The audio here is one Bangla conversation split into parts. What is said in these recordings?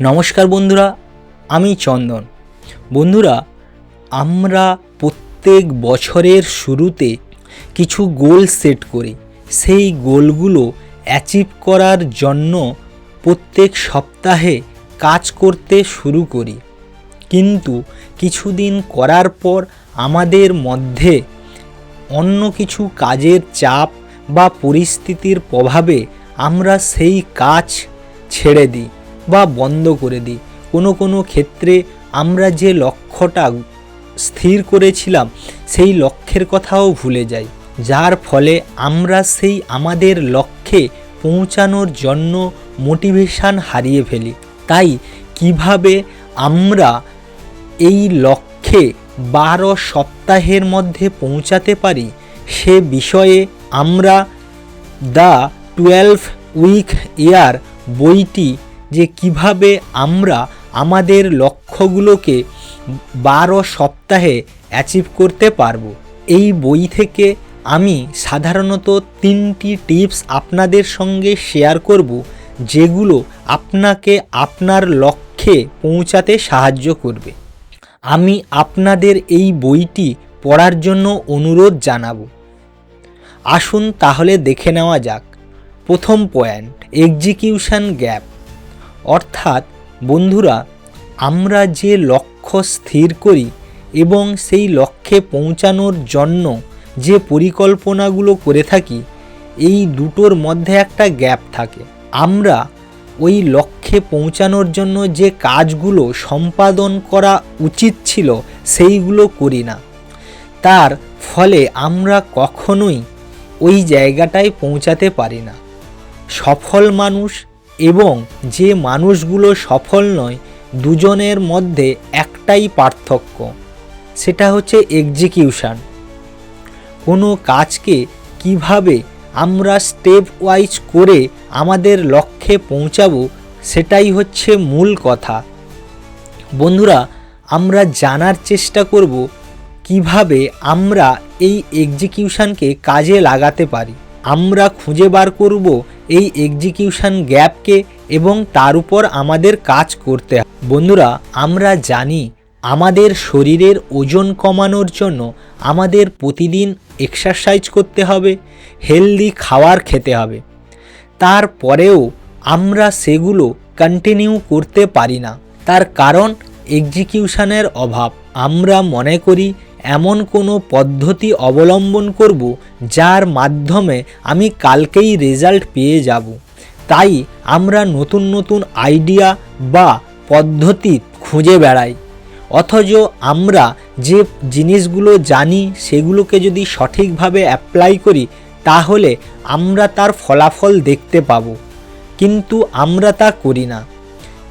নমস্কার বন্ধুরা, আমি চন্দন। বন্ধুরা, আমরা প্রত্যেক বছরের শুরুতে কিছু গোল সেট করি। সেই গোলগুলো অ্যাচিভ করার জন্য প্রত্যেক সপ্তাহে কাজ করতে শুরু করি। কিন্তু কিছুদিন করার পর আমাদের মধ্যে অন্য কিছু কাজের চাপ বা পরিস্থিতির প্রভাবে আমরা সেই কাজ ছেড়ে দিই। বা বন্ধ করে দিই। কোনো কোনো ক্ষেত্রে আমরা যে লক্ষ্যটা স্থির করেছিলাম, সেই লক্ষ্যের কথাও ভুলে যাই। যার ফলে আমরা সেই আমাদের লক্ষ্যে পৌঁছানোর জন্য মোটিভেশান হারিয়ে ফেলি। তাই কীভাবে আমরা এই লক্ষ্যে বারো সপ্তাহের মধ্যে পৌঁছাতে পারি, সে বিষয়ে আমরা দ্য টুয়েলভ উইক ইয়ার বইটি যে কীভাবে আমরা আমাদের লক্ষ্যগুলোকে বারো সপ্তাহে অ্যাচিভ করতে পারব। এই বই থেকে আমি সাধারণত তিনটি টিপস আপনাদের সঙ্গে শেয়ার করব, যেগুলো আপনাকে আপনার লক্ষ্যে পৌঁছাতে সাহায্য করবে। আমি আপনাদের এই বইটি পড়ার জন্য অনুরোধ জানাব। আসুন তাহলে দেখে নেওয়া যাক। প্রথম পয়েন্ট এক্সিকিউশন গ্যাপ অর্থাৎ বন্ধুরা, আমরা যে লক্ষ্য স্থির করি এবং সেই লক্ষ্যে পৌঁছানোর জন্য যে পরিকল্পনাগুলো করে থাকি, এই দুটোর মধ্যে একটা গ্যাপ থাকে। আমরা ওই লক্ষ্যে পৌঁছানোর জন্য যে কাজগুলো সম্পাদন করা উচিত ছিল, সেইগুলো করি না। তার ফলে আমরা কখনোই ওই জায়গাটায় পৌঁছাতে পারি না। সফল মানুষ এবং যে মানুষগুলো সফল নয়, দুজনের মধ্যে একটাই পার্থক্য, সেটা হচ্ছে এক্সিকিউশান কোনো কাজকে কীভাবে আমরা স্টেপ ওয়াইজ করে আমাদের লক্ষ্যে পৌঁছাবো, সেটাই হচ্ছে মূল কথা। বন্ধুরা, আমরা জানার চেষ্টা করব কীভাবে আমরা এই এক্সিকিউশনকে কাজে লাগাতে পারি। আমরা খুঁজে বার করব এই এক্সিকিউশন গ্যাপকে এবং তার উপর আমাদের কাজ করতে বন্ধুরা, আমরা জানি আমাদের শরীরের ওজন কমানোর জন্য আমাদের প্রতিদিন এক্সারসাইজ করতে হবে হেলদি খাওয়ার খেতে হবে। তারপরেও আমরা সেগুলো কন্টিনিউ করতে পারি না। তার কারণ এক্সিকিউশনের অভাব। আমরা মনে করি এমন কোনো পদ্ধতি অবলম্বন করব যার মাধ্যমে আমি কালকেই রেজাল্ট পেয়ে যাব। তাই আমরা নতুন নতুন আইডিয়া বা পদ্ধতি খুঁজে বেড়াই। অথচ আমরা যে জিনিসগুলো জানি সেগুলোকে যদি সঠিকভাবে অ্যাপ্লাই করি, তাহলে আমরা তার ফলাফল দেখতে পাব। কিন্তু আমরা তা করি না।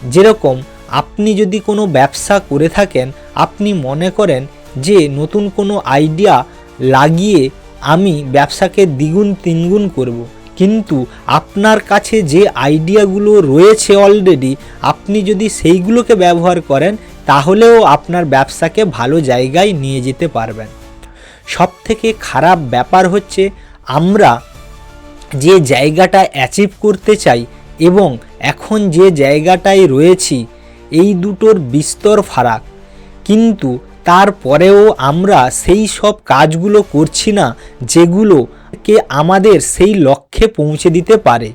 যেরকম আপনি যদি কোনো ব্যবসা করে থাকেন, আপনি মনে করেন যে নতুন কোনো আইডিয়া লাগিয়ে আমি ব্যবসাকে দ্বিগুণ তিনগুণ করব। কিন্তু আপনার কাছে যে আইডিয়াগুলো রয়েছে অলরেডি আপনি যদি সেইগুলোকে ব্যবহার করেন, তাহলেও আপনার ব্যবসাকে ভালো জায়গায় নিয়ে যেতে পারবেন সব থেকে খারাপ ব্যাপার হচ্ছে, আমরা যে জায়গাটা অ্যাচিভ করতে চাই এবং এখন যে জায়গাটায় রয়েছি, এই দুটোর বিস্তর ফারাক কিন্তু তারপরেও আমরা সেই সব কাজগুলো করছি না যেগুলোকে আমাদের সেই লক্ষ্যে পৌঁছে দিতে পারে।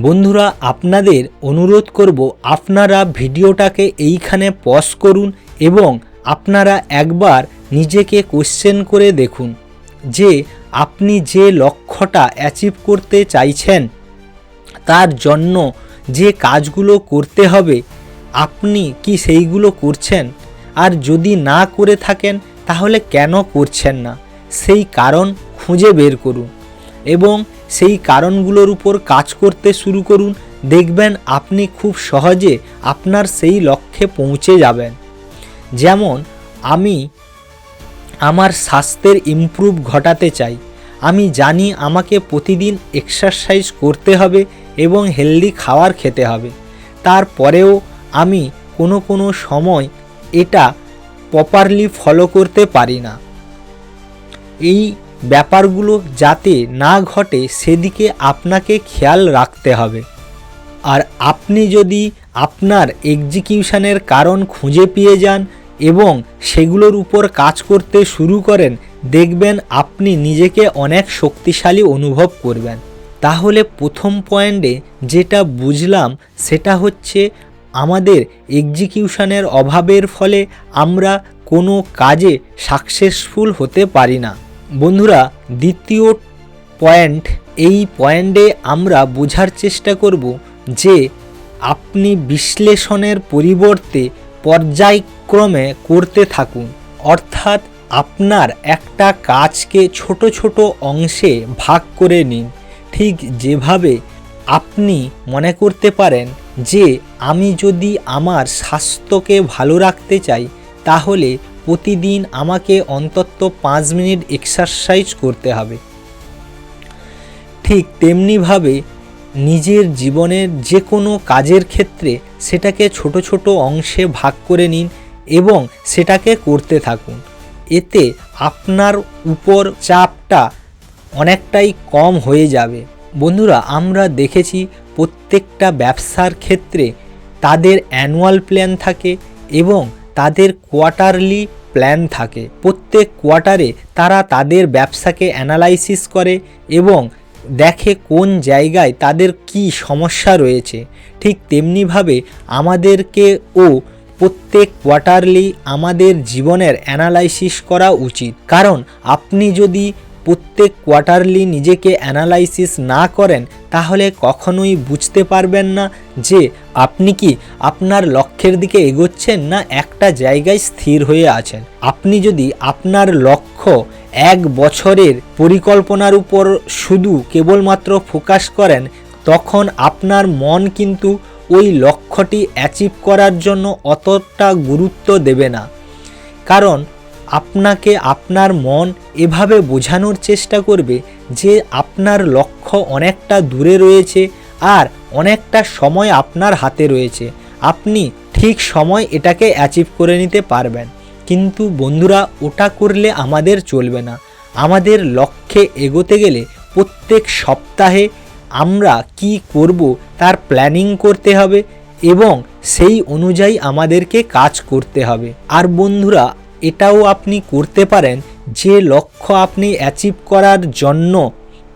বন্ধুরা, আপনাদের অনুরোধ করব, আপনারা ভিডিওটাকে এইখানে পজ করুন এবং আপনারা একবার নিজেকে কোশ্চেন করে দেখুন যে আপনি যে লক্ষ্যটা অ্যাচিভ করতে চাইছেন, তার জন্য যে কাজগুলো করতে হবে, আপনি কি সেইগুলো করছেন? আর যদি না করে থাকেন, তাহলে কেন করছেন না? সেই কারণ খুঁজে বের করুন এবং সেই কারণগুলোর উপর কাজ করতে শুরু করুন। দেখবেন আপনি খুব সহজে আপনার সেই লক্ষ্যে পৌঁছে যাবেন। যেমন, আমি আমার স্বাস্থ্যের ইমপ্রুভ ঘটাতে চাই। আমি জানি আমাকে প্রতিদিন এক্সারসাইজ করতে হবে এবং হেলদি খাবার খেতে হবে। তারপরেও আমি কোনো কোনো সময় এটা প্রপারলি ফলো করতে পারি না। এই ব্যাপারগুলো যাতে না ঘটে, সেদিকে আপনাকে খেয়াল রাখতে হবে। আর আপনি যদি আপনার এক্সিকিউশনের কারণ খুঁজে পেয়ে যান এবং সেগুলোর উপর কাজ করতে শুরু করেন, দেখবেন আপনি নিজেকে অনেক শক্তিশালী অনুভব করবেন। তাহলে প্রথম পয়েন্টে যেটা বুঝলাম, সেটা হচ্ছে এক্সিকিউশনের অভাবের ফলে আমরা কোনো কাজে সাকসেসফুল হতে পারি না। বন্ধুরা, দ্বিতীয় পয়েন্ট এই পয়েন্টে আমরা বোঝার চেষ্টা করব যে আপনি বিশ্লেষণের পরিবর্তে পর্যায়ক্রমে করতে থাকুন। অর্থাৎ আপনার একটা কাজকে ছোট ছোট অংশে ভাগ করে নিন। ঠিক যেভাবে আপনি মনে করতে পারেন যে আমি যদি আমার স্বাস্থ্যকে ভালো রাখতে চাই, তাহলে প্রতিদিন আমাকে অন্তত পাঁচ মিনিট এক্সারসাইজ করতে হবে। ঠিক তেমনিভাবে নিজের জীবনের যে কোনো কাজের ক্ষেত্রে সেটাকে ছোট ছোট অংশে ভাগ করে নিন এবং সেটাকে করতে থাকুন। এতে আপনার উপর চাপটা অনেকটাই কম হয়ে যাবে। বন্ধুরা, আমরা দেখেছি প্রত্যেকটা ব্যবসার ক্ষেত্রে তাদের অ্যানুয়াল প্ল্যান থাকে এবং তাদের কোয়ার্টারলি প্ল্যান থাকে। প্রত্যেক কোয়ার্টারে তারা তাদের ব্যবসাকে অ্যানালাইসিস করে এবং দেখে কোন জায়গায় তাদের কি সমস্যা রয়েছে। ঠিক তেমনিভাবে আমাদেরকে ও প্রত্যেক কোয়ার্টারলি আমাদের জীবনের অ্যানালাইসিস করা উচিত। কারণ আপনি যদি প্রত্যেক কোয়ার্টারলি নিজেকে অ্যানালাইসিস না করেন, তাহলে কখনোই বুঝতে পারবেন না যে আপনি কি আপনার লক্ষ্যের দিকে এগোচ্ছেন না একটা জায়গায় স্থির হয়ে আছেন। আপনি যদি আপনার লক্ষ্য এক বছরের পরিকল্পনার উপর শুধু কেবলমাত্র ফোকাস করেন, তখন আপনার মন কিন্তু ওই লক্ষ্যটি অ্যাচিভ করার জন্য অতটা গুরুত্ব দেবে না। কারণ আপনাকে আপনার মন এভাবে বোঝানোর চেষ্টা করবে যে আপনার লক্ষ্য অনেকটা দূরে রয়েছে আর অনেকটা সময় আপনার হাতে রয়েছে। আপনি ঠিক সময় এটাকে অ্যাচিভ করে নিতে পারবেন। কিন্তু বন্ধুরা, ওটা করলে আমাদের চলবে না। আমাদের লক্ষ্যে এগোতে গেলে প্রত্যেক সপ্তাহে আমরা কি করব তার প্ল্যানিং করতে হবে এবং সেই অনুযায়ী আমাদেরকে কাজ করতে হবে। আর বন্ধুরা এটাও আপনি করতে পারেন। যে লক্ষ্য আপনি অ্যাচিভ করার জন্য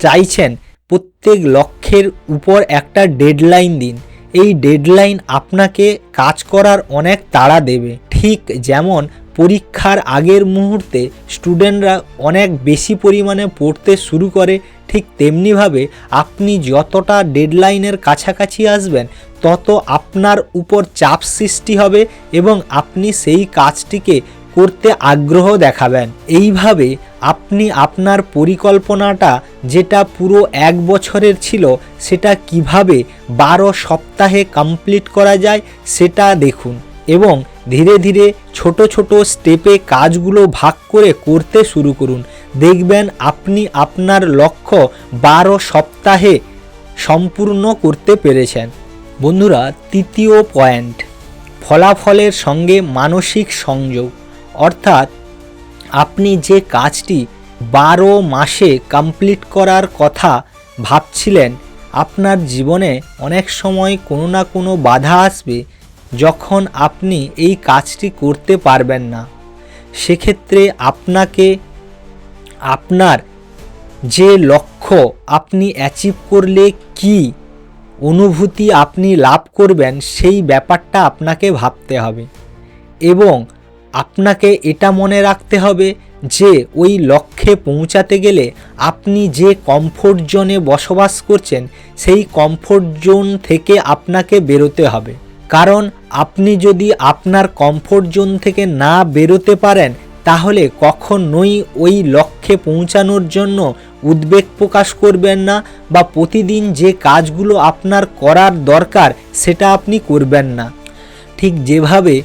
চাইছেন, প্রত্যেক লক্ষ্যের উপর একটা ডেডলাইন দিন। এই ডেডলাইন আপনাকে কাজ করার অনেক তাড়া দেবে। ঠিক যেমন পরীক্ষার আগের মুহূর্তে স্টুডেন্টরা অনেক বেশি পরিমাণে পড়তে শুরু করে, ঠিক তেমনিভাবে আপনি যতটা ডেডলাইনের কাছাকাছি আসবেন, তত আপনার উপর চাপ সৃষ্টি হবে এবং আপনি সেই কাজটিকে করতে আগ্রহ দেখাবেন। এইভাবে আপনি আপনার পরিকল্পনাটা যেটা পুরো এক বছরের ছিল, সেটা কীভাবে বারো সপ্তাহে কমপ্লিট করা যায়, সেটা দেখুন এবং ধীরে ধীরে ছোট ছোট স্টেপে কাজগুলো ভাগ করে করতে শুরু করুন। দেখবেন আপনি আপনার লক্ষ্য বারো সপ্তাহে সম্পূর্ণ করতে পেরেছেন। বন্ধুরা, তৃতীয় পয়েন্ট ফলাফলের সঙ্গে মানসিক সংযোগ। অর্থাৎ আপনি যে কাজটি বারো মাসে কমপ্লিট করার কথা ভাবছিলেন, আপনার জীবনে অনেক সময় কোনো না কোনো বাধা আসবে যখন আপনি এই কাজটি করতে পারবেন না। সেক্ষেত্রে আপনাকে আপনার যে লক্ষ্য আপনি অ্যাচিভ করলে কি অনুভূতি আপনি লাভ করবেন, সেই ব্যাপারটা আপনাকে ভাবতে হবে। এবং আপনাকে এটা মনে রাখতে হবে যে ওই লক্ষ্যে পৌঁছাতে গেলে আপনি যে কমফোর্ট জোনে বসবাস করছেন, সেই কমফোর্ট জোন থেকে আপনাকে বেরোতে হবে। কারণ আপনি যদি আপনার কমফোর্ট জোন থেকে না বেরোতে পারেন, তাহলে কখনোই ওই লক্ষ্যে পৌঁছানোর জন্য উদ্বেগ প্রকাশ করবেন না বা প্রতিদিন যে কাজগুলো আপনার করার দরকার, সেটা আপনি করবেন না। ঠিক যেভাবে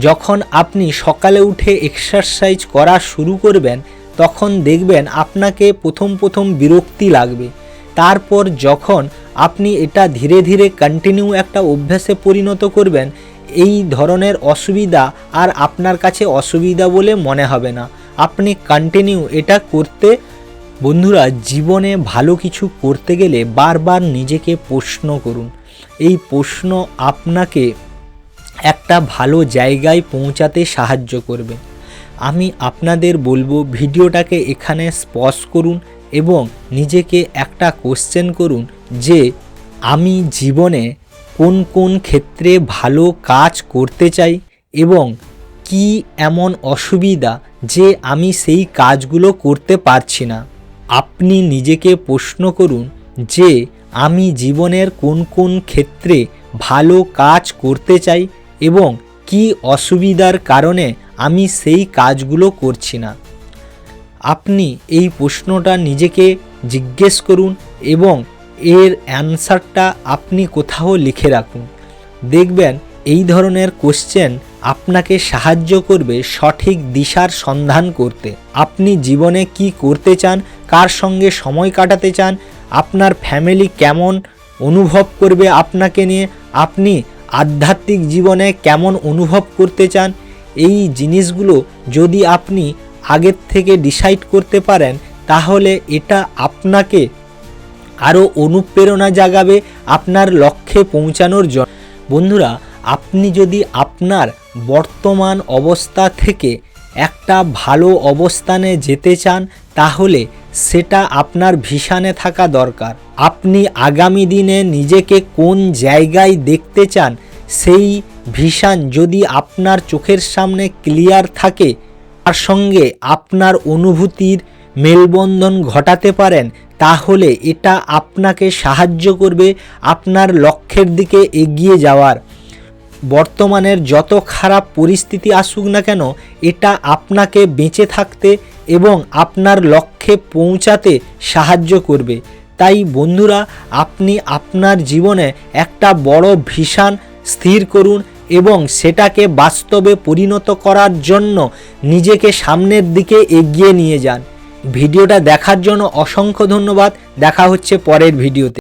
যখন আপনি সকালে উঠে এক্সারসাইজ করা শুরু করবেন, তখন দেখবেন আপনাকে প্রথম প্রথম বিরক্তি লাগবে। তারপর যখন আপনি এটা ধীরে ধীরে কন্টিনিউ একটা অভ্যাসে পরিণত করবেন, এই ধরনের অসুবিধা আর আপনার কাছে অসুবিধা বলে মনে হবে না। আপনি কন্টিনিউ এটা করতে, বন্ধুরা জীবনে ভালো কিছু করতে গেলে বারবার নিজেকে প্রশ্ন করুন। এই প্রশ্ন আপনাকে একটা ভালো জায়গায় পৌঁছাতে সাহায্য করবে। আমি আপনাদের বলব ভিডিওটাকে এখানে স্পশ করুন এবং নিজেকে একটা কোশ্চেন করুন যে আমি জীবনে কোন কোন ক্ষেত্রে ভালো কাজ করতে চাই এবং কি এমন অসুবিধা যে আমি সেই কাজগুলো করতে পারছি না। আপনি নিজেকে প্রশ্ন করুন যে আমি জীবনের কোন কোন ক্ষেত্রে ভালো কাজ করতে চাই এবং কি অসুবিধার কারণে আমি সেই কাজগুলো করছি না। আপনি এই প্রশ্নটা নিজেকে জিজ্ঞেস করুন এবং এর অ্যান্সারটা আপনি কোথাও লিখে রাখুন। দেখবেন এই ধরনের কোশ্চেন আপনাকে সাহায্য করবে সঠিক দিশার সন্ধান করতে। আপনি জীবনে কি করতে চান, কার সঙ্গে সময় কাটাতে চান, আপনার ফ্যামিলি কেমন, অনুভব করবে আপনাকে নিয়ে, আপনি আধ্যাত্মিক জীবনে কেমন অনুভব করতে চান, এই জিনিসগুলো যদি আপনি আগের থেকে ডিসাইড করতে পারেন, তাহলে এটা আপনাকে আরও অনুপ্রেরণা জাগাবে আপনার লক্ষ্যে পৌঁছানোর জন্য। বন্ধুরা, আপনি যদি আপনার বর্তমান অবস্থা থেকে একটা ভালো অবস্থানে যেতে চান, তাহলে সেটা আপনার ভিশানে থাকা দরকার। আপনি আগামী দিনে নিজেকে কোন জায়গায় দেখতে চান, সেই ভিশান যদি আপনার চোখের সামনে ক্লিয়ার থাকে, তার সঙ্গে আপনার অনুভূতির মেলবন্ধন ঘটাতে পারেন, তাহলে এটা আপনাকে সাহায্য করবে আপনার লক্ষ্যের দিকে এগিয়ে যাওয়ার। বর্তমানের যত খারাপ পরিস্থিতি আসুক না কেন, এটা আপনাকে বেঁচে থাকতে এবং আপনার লক্ষ্যে পৌঁছাতে সাহায্য করবে। তাই বন্ধুরা, আপনি আপনার জীবনে একটা বড় ভিশন স্থির করুন এবং সেটাকে বাস্তবে পরিণত করার জন্য নিজেকে সামনের দিকে এগিয়ে নিয়ে যান। ভিডিওটা দেখার জন্য অসংখ্য ধন্যবাদ। দেখা হচ্ছে পরের ভিডিওতে।